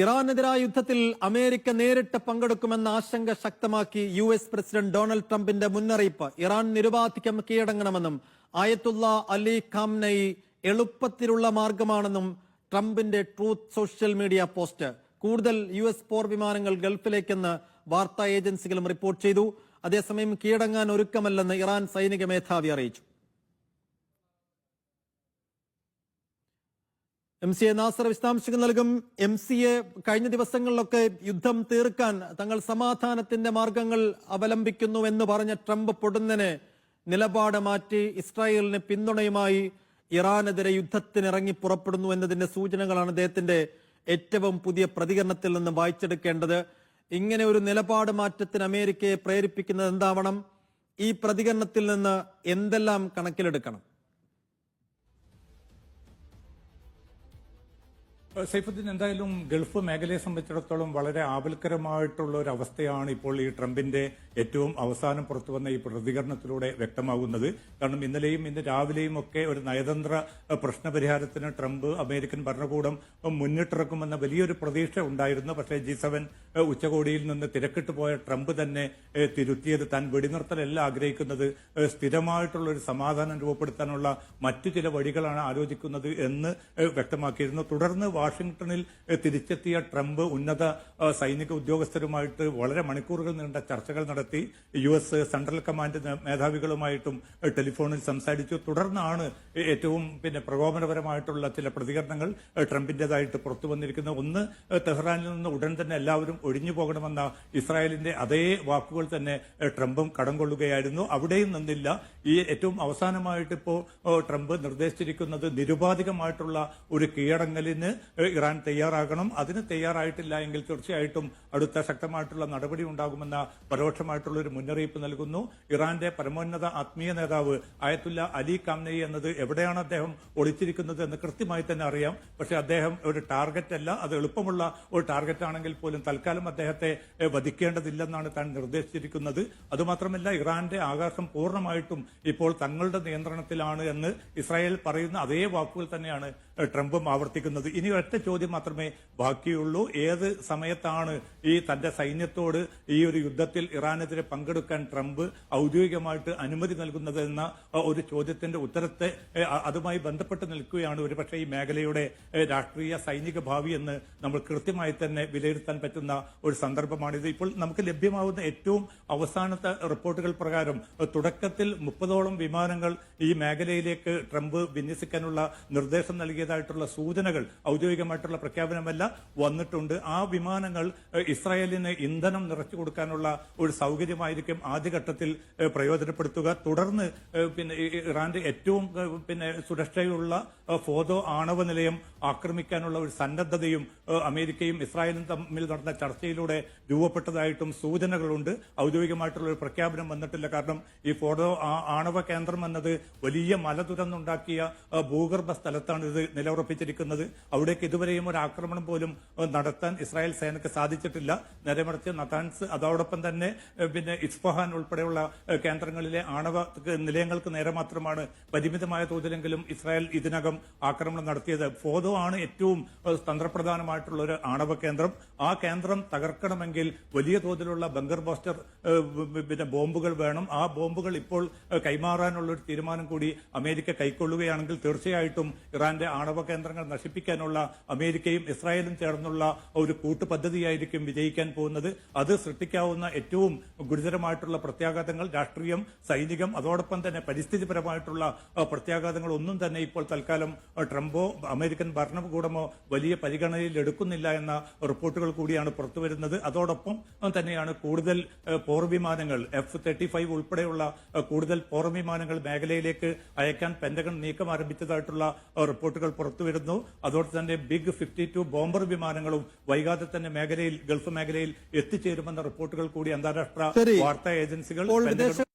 ഇറാനെതിരായ യുദ്ധത്തിൽ അമേരിക്ക നേരിട്ട് പങ്കെടുക്കുമെന്ന ആശങ്ക ശക്തമാക്കി യു എസ് പ്രസിഡന്റ് ഡൊണാൾഡ് ട്രംപിന്റെ മുന്നറിയിപ്പ്. ഇറാൻ നിരുപാധികം കീഴടങ്ങണമെന്നും ആയത്തുള്ള അലി ഖാംനൈ എളുപ്പത്തിലുള്ള മാർഗമാണെന്നും ട്രംപിന്റെ ട്രൂത്ത് സോഷ്യൽ മീഡിയ പോസ്റ്റ്. കൂടുതൽ യു എസ് പോർ വിമാനങ്ങൾ ഗൾഫിലേക്കെന്ന് വാർത്താ ഏജൻസികളും റിപ്പോർട്ട് ചെയ്തു. അതേസമയം കീഴടങ്ങാൻ ഒരുക്കമല്ലെന്ന് ഇറാൻ സൈനിക മേധാവി അറിയിച്ചു. എം സി എ നാസർ വിശദാംശങ്ങൾ നൽകും. എം സി എ കഴിഞ്ഞ ദിവസങ്ങളിലൊക്കെ യുദ്ധം തീർക്കാൻ തങ്ങൾ സമാധാനത്തിന്റെ മാർഗങ്ങൾ അവലംബിക്കുന്നു എന്ന് പറഞ്ഞ ട്രംപ് പൊടുന്നനെ നിലപാട് മാറ്റി ഇസ്രായേലിന് പിന്തുണയുമായി ഇറാനെതിരെ യുദ്ധത്തിനിറങ്ങി പുറപ്പെടുന്നു എന്നതിന്റെ സൂചനകളാണ് അദ്ദേഹത്തിന്റെ ഏറ്റവും പുതിയ പ്രതികരണത്തിൽ നിന്ന് വായിച്ചെടുക്കേണ്ടത്. ഇങ്ങനെ ഒരു നിലപാട് മാറ്റത്തിന് അമേരിക്കയെ പ്രേരിപ്പിക്കുന്നത് എന്താവണം? ഈ പ്രതികരണത്തിൽ നിന്ന് എന്തെല്ലാം കണക്കിലെടുക്കണം? സൈഫുദ്ദീൻ എന്തായാലും ഗൾഫ് മേഖലയെ സംബന്ധിച്ചിടത്തോളം വളരെ ആപൽക്കരമായിട്ടുള്ള ഒരു അവസ്ഥയാണ് ഇപ്പോൾ ഈ ട്രംപിന്റെ ഏറ്റവും അവസാനം പുറത്തു വന്ന ഈ പ്രതികരണത്തിലൂടെ വ്യക്തമാകുന്നത്. കാരണം ഇന്നലെയും ഇന്ന് രാവിലെയും ഒക്കെ ഒരു നയതന്ത്ര പ്രശ്നപരിഹാരത്തിന് ട്രംപ് അമേരിക്കൻ ഭരണകൂടം മുന്നിട്ടിറക്കുമെന്ന വലിയൊരു പ്രതീക്ഷ ഉണ്ടായിരുന്നു. പക്ഷേ ജി സെവൻ ഉച്ചകോടിയിൽ നിന്ന് തിരക്കിട്ട് പോയ ട്രംപ് തന്നെ തിരുത്തിയത് താൻ വെടിനിർത്തലല്ല ആഗ്രഹിക്കുന്നത്. സ്ഥിരമായിട്ടുള്ള ഒരു സമാധാനം രൂപപ്പെടുത്താനുള്ള മറ്റു ചില വഴികളാണ് ആലോചിക്കുന്നത് എന്ന് വ്യക്തമാക്കിയിരുന്നു. തുടർന്ന് വാഷിംഗ്ടണിൽ തിരിച്ചെത്തിയ ട്രംപ് ഉന്നത സൈനിക ഉദ്യോഗസ്ഥരുമായിട്ട് വളരെ മണിക്കൂറുകൾ നീണ്ട ചർച്ചകൾ നടത്തി. യു എസ് സെൻട്രൽ കമാൻഡ് മേധാവികളുമായിട്ടും ടെലിഫോണിൽ സംസാരിച്ചു. തുടർന്നാണ് ഏറ്റവും പിന്നെ പ്രകോപനപരമായിട്ടുള്ള ചില പ്രതികരണങ്ങൾ ട്രംപിന്റേതായിട്ട് പുറത്തു വന്നിരിക്കുന്നത്. ഒന്ന് തെഹ്റാനിൽ നിന്ന് ഉടൻ തന്നെ എല്ലാവരും ഒഴിഞ്ഞു പോകണമെന്ന ഇസ്രായേലിന്റെ അതേ വാക്കുകൾ തന്നെ ട്രംപും കടം കൊള്ളുകയായിരുന്നു അവിടെയും നിന്നില്ല. ഈ ഏറ്റവും അവസാനമായിട്ട് ഇപ്പോൾ ട്രംപ് നിർദ്ദേശിച്ചിരിക്കുന്നത് നിരുപാധികമായിട്ടുള്ള ഒരു കീഴടങ്ങലിന് ഇറാൻ തയ്യാറാകണം. അതിന് തയ്യാറായിട്ടില്ല എങ്കിൽ തീർച്ചയായിട്ടും അടുത്ത ശക്തമായിട്ടുള്ള നടപടി ഉണ്ടാകുമെന്ന പരോക്ഷമായിട്ടുള്ള ഒരു മുന്നറിയിപ്പ് നൽകുന്നു. ഇറാന്റെ പരമോന്നത ആത്മീയ നേതാവ് ആയത്തുല്ല അലി കാംനയി എന്നത് എവിടെയാണ് അദ്ദേഹം ഒളിച്ചിരിക്കുന്നത് എന്ന് കൃത്യമായി തന്നെ അറിയാം. പക്ഷേ അദ്ദേഹം ഒരു ടാർഗറ്റ് അല്ല അത് എളുപ്പമുള്ള ഒരു ടാർഗറ്റ് ആണെങ്കിൽ പോലും തൽക്കാലം അദ്ദേഹത്തെ വധിക്കേണ്ടതില്ലെന്നാണ് താൻ നിർദ്ദേശിച്ചിരിക്കുന്നത്. അതുമാത്രമല്ല ഇറാന്റെ ആകാശം പൂർണമായിട്ടും ഇപ്പോൾ തങ്ങളുടെ നിയന്ത്രണത്തിലാണ് എന്ന് ഇസ്രായേൽ പറയുന്ന അതേ വാക്കുകൾ തന്നെയാണ് ട്രംപും ആവർത്തിക്കുന്നത്. ഇനി ഒറ്റ ചോദ്യം മാത്രമേ ബാക്കിയുള്ളൂ. ഏത് സമയത്താണ് ഈ തന്റെ സൈന്യത്തോട് ഈ ഒരു യുദ്ധത്തിൽ ഇറാനെതിരെ പങ്കെടുക്കാൻ ട്രംപ് ഔദ്യോഗികമായിട്ട് അനുമതി നൽകുന്നത് എന്ന ഒരു ചോദ്യത്തിന്റെ ഉത്തരത്തെ അതുമായി ബന്ധപ്പെട്ട് നിൽക്കുകയാണ് ഒരുപക്ഷെ ഈ മേഖലയുടെ രാഷ്ട്രീയ സൈനിക ഭാവി എന്ന് നമ്മൾ കൃത്യമായി തന്നെ വിലയിരുത്താൻ പറ്റുന്ന ഒരു സന്ദർഭമാണിത്. ഇപ്പോൾ നമുക്ക് ലഭ്യമാവുന്ന ഏറ്റവും അവസാനത്തെ റിപ്പോർട്ടുകൾ പ്രകാരം തുടക്കത്തിൽ മുപ്പതോളം വിമാനങ്ങൾ ഈ മേഖലയിലേക്ക് ട്രംപ് വിന്യസിക്കാനുള്ള നിർദ്ദേശം നൽകിയതായിട്ടുള്ള സൂചനകൾ ഔദ്യോഗികമായിട്ടുള്ള പ്രഖ്യാപനമല്ല വന്നിട്ടുണ്ട്. ആ വിമാനങ്ങൾ ഇസ്രായേലിന് ഇന്ധനം നിറച്ചു കൊടുക്കാനുള്ള ഒരു സൗകര്യമായിരിക്കും ആദ്യഘട്ടത്തിൽ പ്രയോജനപ്പെടുത്തുക. തുടർന്ന് പിന്നെ ഇറാന്റെ ഏറ്റവും പിന്നെ സുരക്ഷയുള്ള ഫോതോ ആണവ നിലയം ആക്രമിക്കാനുള്ള ഒരു സന്നദ്ധതയും അമേരിക്കയും ഇസ്രായേലും തമ്മിൽ നടന്ന ചർച്ചയിലൂടെ രൂപപ്പെട്ടതായിട്ടും സൂചനകളുണ്ട്. ഔദ്യോഗികമായിട്ടുള്ള ഒരു പ്രഖ്യാപനം വന്നിട്ടില്ല. കാരണം ഈ ഫോഡോ ആണവ കേന്ദ്രം എന്നത് വലിയ മല തുരന്നുണ്ടാക്കിയ ഭൂഗർഭ സ്ഥലത്താണ് ഇത് നിലയുറപ്പിച്ചിരിക്കുന്നത്. അവിടേക്ക് ഇതുവരെയും ഒരു ആക്രമണം പോലും നടത്താൻ ഇസ്രായേൽ സേനയ്ക്ക് സാധിച്ചിട്ടില്ല. നേരെ മറിച്ച് നതാൻസ് അതോടൊപ്പം തന്നെ പിന്നെ ഇസ്ഫഹാൻ ഉൾപ്പെടെയുള്ള കേന്ദ്രങ്ങളിലെ ആണവ നിലയങ്ങൾക്ക് നേരെ മാത്രമാണ് പരിമിതമായ തോതിലെങ്കിലും ഇസ്രായേൽ ഇതിനകം ആക്രമണം നടത്തിയത്. ഫോദോ ആണ് ഏറ്റവും തന്ത്രപ്രധാനമായിട്ടുള്ള ഒരു ആണവ കേന്ദ്രം. ആ കേന്ദ്രം തകർക്കണമെങ്കിൽ വലിയ തോതിലുള്ള ബങ്കർ ബോസ്റ്റർ പിന്നെ ബോംബുകൾ വേണം. ആ ബോംബുകൾ ഇപ്പോൾ കൈമാറാനുള്ള ഒരു തീരുമാനം കൂടി അമേരിക്ക കൈക്കൊള്ളുകയാണെങ്കിൽ തീർച്ചയായിട്ടും ഇറാന്റെ ആണവ കേന്ദ്രങ്ങൾ നശിപ്പിക്കാനുള്ള അമേരിക്കയും ഇസ്രായേലും ചേർന്നുള്ള ഒരു കൂട്ടുപദ്ധതിയായിരിക്കും വിജയിക്കാൻ പോകുന്നത്. അത് സൃഷ്ടിക്കാവുന്ന ഏറ്റവും ഗുരുതരമായിട്ടുള്ള പ്രത്യാഘാതങ്ങൾ രാഷ്ട്രീയം സൈനികം അതോടൊപ്പം തന്നെ പരിസ്ഥിതിപരമായിട്ടുള്ള പ്രത്യാഘാതങ്ങൾ ഒന്നും തന്നെ ഇപ്പോൾ തൽക്കാലം ട്രംപോ അമേരിക്കൻ ഭരണകൂടമോ വലിയ പരിഗണനയിൽ എടുക്കുന്നില്ല എന്ന റിപ്പോർട്ടുകൾ കൂടിയാണ് പുറത്തുവരുന്നത്. അതോടൊപ്പം തന്നെയാണ് കൂടുതൽ പോർ വിമാനങ്ങൾ എഫ് തേർട്ടി ഫൈവ് ഉൾപ്പെടെയുള്ള കൂടുതൽ പോർ വിമാനങ്ങൾ മേഖലയിലേക്ക് അയക്കാൻ പെന്റഗൺ നീക്കം ആരംഭിച്ചതായിട്ടുള്ള അഹ്, റിപ്പോർട്ടുകൾ പുറത്തുവരുന്നു അതോടെ തന്നെ ബിഗ് ഫിഫ്റ്റി ടു ബോംബർ വിമാനങ്ങളും വൈകാതെ തന്നെ മേഖലയിൽ ഗൾഫ് മേഖലയിൽ എത്തിച്ചേരുമെന്ന റിപ്പോർട്ടുകൾ കൂടി അന്താരാഷ്ട്ര. വാർത്താ ഏജൻസികൾ